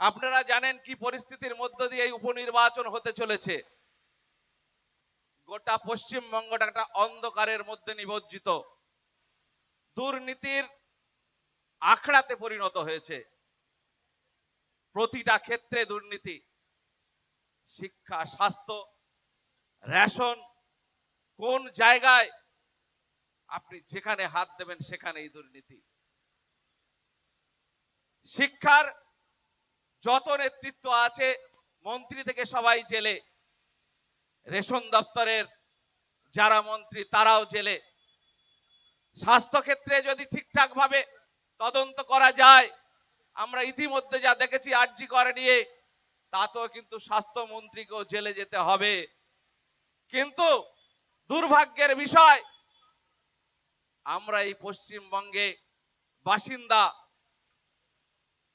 আপনারা জানেন কি পরিস্থিতির মধ্য দিয়ে এই উপনির্বাচন হতে চলেছে। গোটা পশ্চিমবঙ্গটা একটা অন্ধকারের মধ্যে নিমজ্জিত দুর্নীতির আখড়াতে পরিণত হয়েছে। প্রতিটা ক্ষেত্রে দুর্নীতি, শিক্ষা, স্বাস্থ্য, রেশন, কোন জায়গায় আপনি যেখানে হাত দেবেন সেখানেই দুর্নীতি। শিক্ষার যত নেতৃত্ব আছে, মন্ত্রী থেকে সবাই জেলে। রেশন দপ্তরের যারা মন্ত্রী, তারাও জেলে। স্বাস্থ্য ক্ষেত্রে যদি ঠিকঠাক ভাবে তদন্ত করা যায়, আমরা ইতিমধ্যে যা দেখেছি, আরজি করে নিয়ে, তাতেও কিন্তু স্বাস্থ্যমন্ত্রীকেও জেলে যেতে হবে। কিন্তু দুর্ভাগ্যের বিষয়, আমরা এই পশ্চিমবঙ্গে বাসিন্দা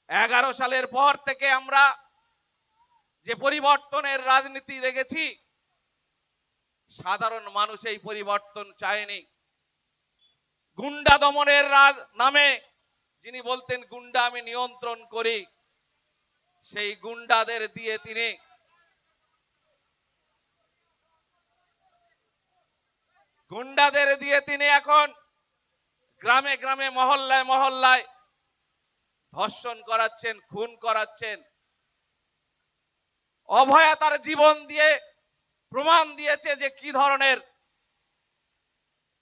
এগারো সালের পর থেকে আমরা যে পরিবর্তনের রাজনীতি দেখেছি, সাধারণ মানুষ এই পরিবর্তন চায়নি। গুন্ডা দমনের রাজ, নামে যিনি বলতেন, গুন্ডা আমি নিয়ন্ত্রণ করি। সেই গুন্ডাদের দিয়ে তিনি গুন্ডাদের দিয়ে তিনি এখন গ্রামে গ্রামে, মহল্লায় মহল্লায় ধর্ষণ করাচ্ছেন, খুন করাচ্ছেন। অভয়া তার জীবন দিয়ে প্রমাণ দিয়েছে যে কি ধরনের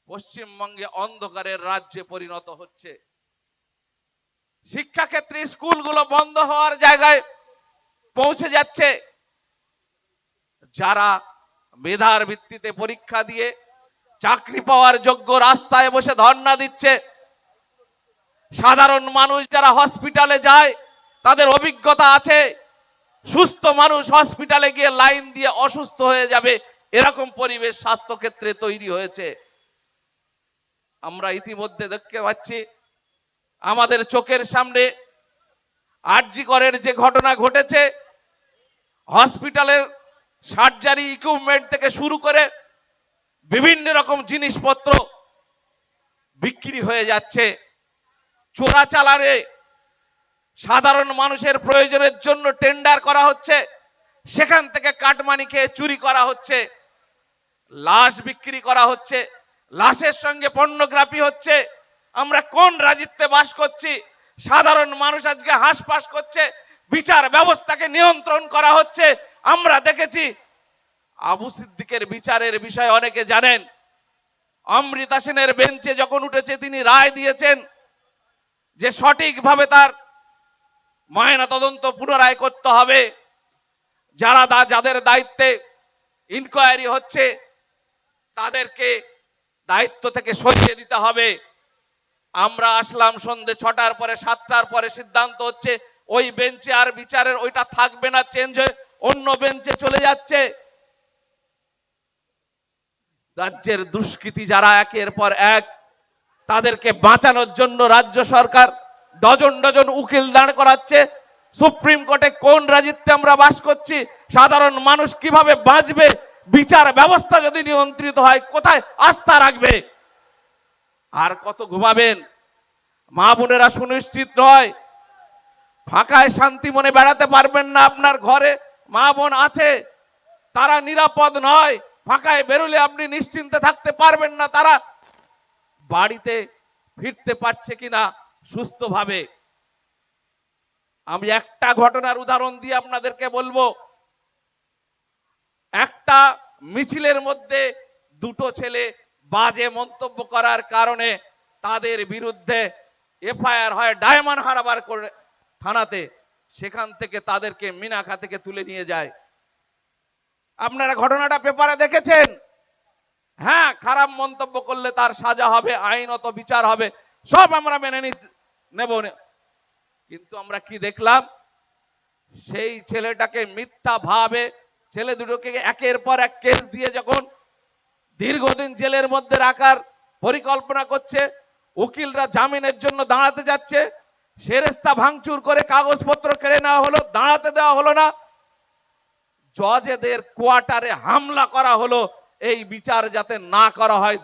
পশ্চিমবঙ্গে অন্ধকারের রাজ্যে পরিণত হচ্ছে। শিক্ষাক্ষেত্রে স্কুলগুলো বন্ধ হওয়ার জায়গায় পৌঁছে যাচ্ছে। যারা মেধার ভিত্তিতে পরীক্ষা দিয়ে চাকরি পাওয়ার যোগ্য রাস্তায় বসে ধর্ণা দিচ্ছে সাধারণ মানুষ যারা হসপিটালে যায়, তাদের অভিজ্ঞতা আছে, সুস্থ মানুষ হসপিটালে গিয়ে লাইন দিয়ে অসুস্থ হয়ে যাবে, এরকম পরিবেশ স্বাস্থ্য ক্ষেত্রে তৈরি হয়েছে। আমরা ইতিমধ্যে দেখতে পাচ্ছি, আমাদের চোখের সামনে আরজি করের যে ঘটনা ঘটেছে হসপিটালের সার্জারি ইকুইপমেন্ট থেকে শুরু করে বিভিন্ন রকম জিনিসপত্র বিক্রি হয়ে যাচ্ছে। চোরাচালানে সাধারণ মানুষের প্রয়োজনের জন্য টেন্ডার করা হচ্ছে। সেখান থেকে কাটমানি খেয়ে চুরি করা হচ্ছে। লাশ বিক্রি করা হচ্ছে। লাশের সঙ্গে পর্নোগ্রাফি হচ্ছে। আমরা কোন রাজিত্বে বাস করছি? সাধারণ মানুষ আজকে হাসপাস করছে। বিচার ব্যবস্থাকে নিয়ন্ত্রণ করা হচ্ছে। আমরা দেখেছি আবু সিদ্দিকের বিচারের বিষয়ে অনেকে জানেন। অমৃতা সেনের বেঞ্চে যখন উঠেছে, তিনি রায় দিয়েছেন। যে সঠিকভাবে তার ময়না তদন্ত পুনরায় করতে হবে। যারা যাদের দায়িত্বে ইনকোয়ারি হচ্ছে, তাদেরকে দায়িত্ব থেকে সরিয়ে দিতে হবে। আমরা আসলাম সন্ধে ছটার পরে, সাতটার পরে সিদ্ধান্ত হচ্ছে, ওই বেঞ্চে আর বিচারের ওইটা থাকবে না, চেঞ্জ হয়ে অন্য বেঞ্চে চলে যাচ্ছে। রাজ্যের দুষ্কৃতি যারা একের পর এক তাদেরকে বাঁচানোর জন্য রাজ্য সরকার ডজন ডজন উকিল দাঁড় করাচ্ছে। সুপ্রিম কোর্টে কোন রাজিত্বে আমরা বাস করছি? সাধারণ মানুষ কীভাবে বাঁচবে? বিচার ব্যবস্থা যদি নিয়ন্ত্রিত হয়, কোথায় আস্থা রাখবে? আর কত ঘুমাবেন? মা বোনেরা সুনিশ্চিত নয়। ফাঁকায় শান্তি মনে বেড়াতে পারবেন না আপনার ঘরে। মা বোন আছে, তারা নিরাপদ নয়। ফাঁকায় বেরোলে আপনি নিশ্চিন্তে থাকতে পারবেন না। তারা বাড়িতে ফিরতে পারছে কিনা সুস্থভাবে। আমি একটা ঘটনার উদাহরণ দিয়ে আপনাদেরকে বলব। একটা মিছিলের মধ্যে দুটো ছেলে বাজে মন্তব্য করার কারণে তাদের বিরুদ্ধে এফআইআর হয় ডায়মন্ড হারবার করে থানাতে। সেখান থেকে তাদেরকে মিনাখা থেকে তুলে নিয়ে যায়। আপনারা ঘটনাটা পেপারে দেখেছেন? হ্যাঁ খারাপ মন্তব্য করলে তার সাজা হবে, আইনত বিচার হবে, সব আমরা মেনে নেব কিন্তু আমরা কি দেখলাম? সেই ছেলেটাকে মিথ্যা ভাবে, ছেলে দুটোকে একের পর এক কেস দিয়ে যখন দীর্ঘদিন জেলের মধ্যে রাখার পরিকল্পনা করছে, উকিলরা জামিনের জন্য দাঁড়াতে যাচ্ছে, সেরেস্তা ভাঙচুর করে কাগজপত্র কেড়ে নেওয়া হলো, দাঁড়াতে দেওয়া হলো না। জজেদের কোয়ার্টারে হামলা করা হলো এই বিচার যাতে না করা হয়